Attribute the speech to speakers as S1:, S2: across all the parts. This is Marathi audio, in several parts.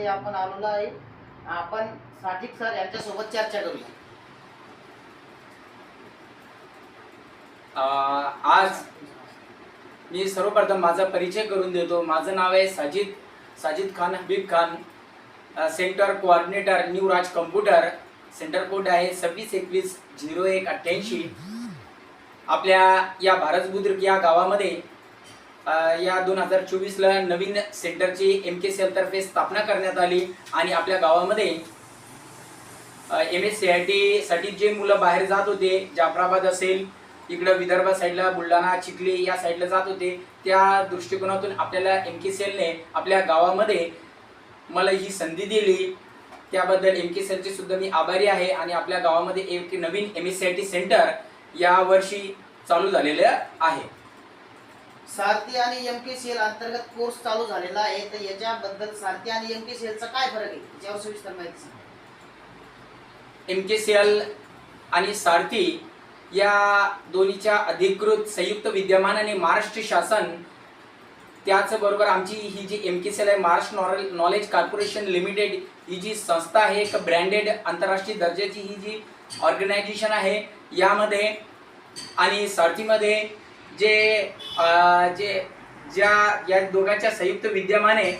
S1: मध्ये आपण आलेलो आहे. आपण साजिक सर यांच्यासोबत चर्चा करूया.
S2: आज मी सर्वप्रथम माझा परिचय करून देतो. माझं नाव आहे Sajid Sajid Khan Habib Khan. Centre coordinator new Raj computer. Centre code आहे सव्वीस एकवीस झिरो एक अठ्ठ्याऐंशी. आपल्या या भारत बुद्रुक या गावामध्ये या दोन हजार चोवीसला नवीन सेंटरची एम के सी एलतर्फे स्थापना करण्यात आली आणि आपल्या गावामध्ये एम एस सी आय टीसाठी जे मुलं बाहेर जात होते जाफराबाद असेल इकडं विदर्भ साईडला बुलढाणा चिखली या साईडला जात होते त्या दृष्टिकोनातून आपल्याला एम के सी एलने आपल्या गावामध्ये मला ही संधी दिली. त्याबद्दल एम के सी एलचे सुद्धा मी आभारी आहे आणि आपल्या गावामध्ये एक नवीन M S C I T centre यावर्षी चालू झालेलं आहे.
S1: सारथी आणि एम के सी एल अंतर्गत कोर्स चालू झालेला आहे. तर याच्याबद्दल सारथी आणि एम के सी एलचा काय फरक आहे? याच्यावर सविस्तर माहिती सांगा.
S2: एम के सी एल आणि सारथी या दोन्हीच्या अधिकृत संयुक्त विद्यमानाने महाराष्ट्र शासन त्याचबरोबर आमची ही जी एम के सी एल आहे महाराष्ट्र नॉरेल नॉलेज कॉर्पोरेशन लिमिटेड ही जी संस्था आहे एक ब्रँडेड आंतरराष्ट्रीय दर्जाची ही जी ऑर्गनायझेशन आहे यामध्ये आणि सारथीमध्ये जे जे ज्या या दोघांच्या संयुक्त विद्यमाने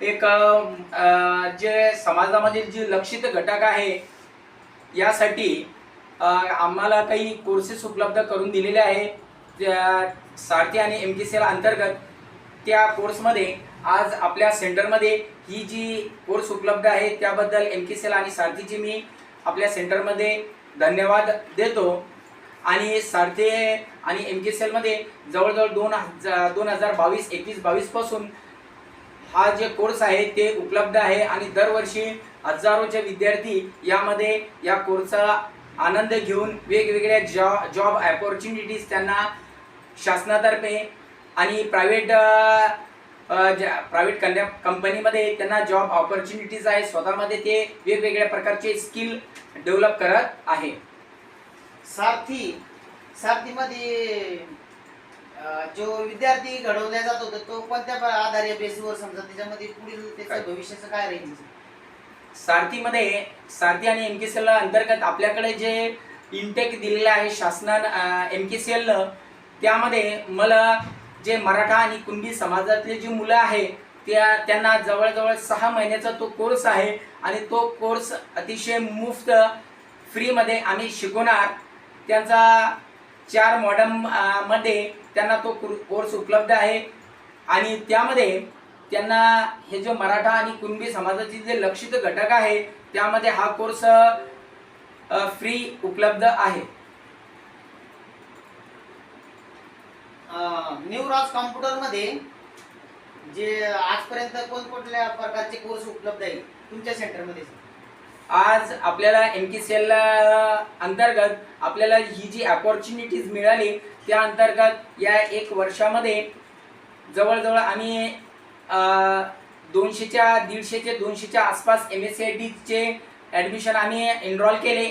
S2: एक जे समाजामधील जे लक्षित घटक आहे यासाठी आम्हाला काही कोर्सेस उपलब्ध करून दिलेले आहे. सारथी आणि एम के सी एल अंतर्गत त्या कोर्समध्ये आज आपल्या सेंटरमध्ये ही जी कोर्स उपलब्ध आहे त्याबद्दल एम के सी एल आणि सारथीची मी आपल्या सेंटरमध्ये धन्यवाद देतो. आणि सारथे आणि एम के सी एलमध्ये जवळजवळ दोन हजार दोन हजार बावीस एकवीस बावीसपासून हा जे कोर्स आहे ते उपलब्ध आहे आणि दरवर्षी हजारोचे विद्यार्थी यामध्ये या कोर्सचा आनंद घेऊन वेगवेगळ्या जॉ जॉब ॲपॉर्च्युनिटीज त्यांना शासनातर्फे आणि प्रायव्हेट ज्या प्रायव्हेट कन्या कंपनीमध्ये त्यांना जॉब ऑपॉर्च्युनिटीज आहे. स्वतःमध्ये ते वेगवेगळ्या प्रकारचे स्किल डेव्हलप करत आहे.
S1: सारथी सारथीमध्ये जो विद्यार्थी घडवला जात होता तो कोणत्या आधारे बेसवर समजा त्याच्यामध्ये पुढील? त्याचं भविष्याचं काय राहील
S2: सारथीमध्ये सारथी आणि एम के सी एल अंतर्गत आपल्याकडे जे इंटेक दिलेलं आहे शासनानं एम के सी एलनं त्यामध्ये मला जे मराठा आणि कुणबी समाजातले जे मुलं आहे त्या त्यांना जवळजवळ सहा महिन्याचा तो कोर्स आहे आणि तो कोर्स अतिशय मुफ्त फ्रीमध्ये आम्ही शिकवणार त्यांचा चार मॉडममध्ये त्यांना तो कोर्स उपलब्ध आहे. आणि त्यामध्ये त्यांना हे जो मराठा आणि कुणबी समाजाचे जे लक्षित घटक आहे त्यामध्ये हा कोर्स फ्री उपलब्ध आहे.
S1: न्यू रॉस कॉम्प्युटरमध्ये जे आजपर्यंत कोणकोणत्या प्रकारचे कोर्स उपलब्ध आहे तुमच्या सेंटरमध्ये
S2: आज आपल्याला एम के सी एल अंतर्गत आपल्याला ही जी अपॉर्च्युनिटीज मिळाली त्या अंतर्गत या एक वर्षामध्ये जवळजवळ आम्ही दोनशेच्या दीडशेचे दोनशेच्या आसपास एम एस सी आय टीचे ॲडमिशन आम्ही एनरोल केले.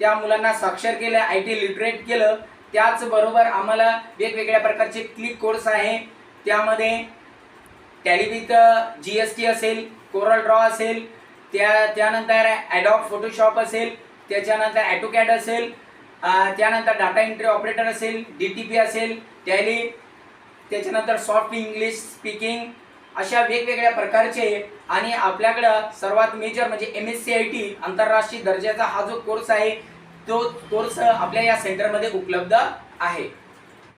S2: त्या मुलांना साक्षर केलं आय टी लिटरेट केलं. त्याचबरोबर आम्हाला वेगवेगळ्या प्रकारचे क्लिक कोर्स आहे. त्यामध्ये tally with G S T असेल कोरल ड्रॉ असेल त्या त्यानंतर ॲडॉप फोटोशॉप असेल त्याच्यानंतर ॲटोकॅड असेल त्यानंतर डाटा एंट्री ऑपरेटर असेल डी टी पी असेल टॅली त्याच्यानंतर सॉफ्ट इंग्लिश स्पीकिंग अशा वेगवेगळ्या प्रकारचे आणि आपल्याकडं सर्वात मेजर म्हणजे M S C I T आंतरराष्ट्रीय दर्जाचा हा जो कोर्स आहे तो कोर्स आपल्या या सेंटरमध्ये उपलब्ध आहे.